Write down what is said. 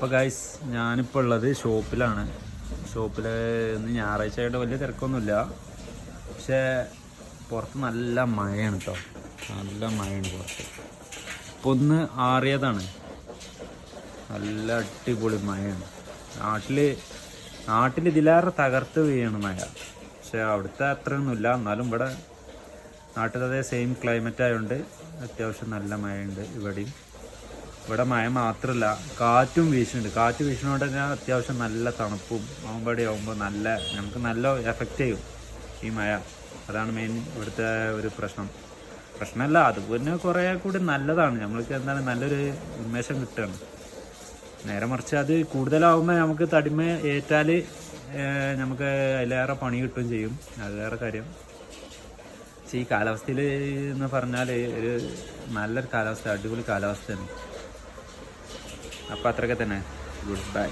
അപ്പോൾ ഗൈസ് ഞാനിപ്പോൾ ഉള്ളത് ഷോപ്പിലാണ്. ഷോപ്പിൽ ഇന്ന് ഞായറാഴ്ച ആയിട്ട് വലിയ തിരക്കൊന്നുമില്ല. പക്ഷേ പുറത്ത് നല്ല മഴയാണ് കേട്ടോ നല്ല മഴയാണ് പുറത്ത്. ഇപ്പോൾ ഒന്ന് ആറിയതാണ്. നല്ല അടിപൊളി മഴയാണ്. നാട്ടിൽ നാട്ടിൽ ഇതിലേറെ തകർത്ത് വീഴാണ് മഴ. പക്ഷേ അവിടുത്തെ അത്രയൊന്നുമില്ല. എന്നാലും ഇവിടെ നാട്ടിലതേ സെയിം ക്ലൈമറ്റ് ആയതുകൊണ്ട് അത്യാവശ്യം നല്ല മഴയുണ്ട് ഇവിടെയും. ഇവിടെ മഴ മാത്രമല്ല കാറ്റും വീശുന്നുണ്ട്. കാറ്റ് വീശുന്നതുകൊണ്ട് തന്നെ അത്യാവശ്യം നല്ല തണുപ്പും ആവുമ്പടി ആവുമ്പോൾ നല്ല നമുക്ക് നല്ല എഫക്റ്റ് ചെയ്യും ഈ മഴ. അതാണ് മെയിൻ ഇവിടുത്തെ ഒരു പ്രശ്നം. പ്രശ്നമല്ല അതുപോലെ കുറേ കൂടി നല്ലതാണ്. നമ്മൾക്ക് എന്താണ് നല്ലൊരു ഉന്മേഷം കിട്ടുകയാണ് നേരെ മറിച്ച് അത് കൂടുതലാവുമ്പോൾ നമുക്ക് തടിമ ഏറ്റാൽ നമുക്ക് അതിലേറെ പണി കിട്ടുകയും ചെയ്യും. അത് വേറെ കാര്യം. പക്ഷേ ഈ കാലാവസ്ഥയിൽ എന്ന് പറഞ്ഞാൽ ഒരു നല്ലൊരു കാലാവസ്ഥ അടിപൊളി കാലാവസ്ഥയാണ്. അപ്പോൾ അത്രയൊക്കെ തന്നെ. Good bye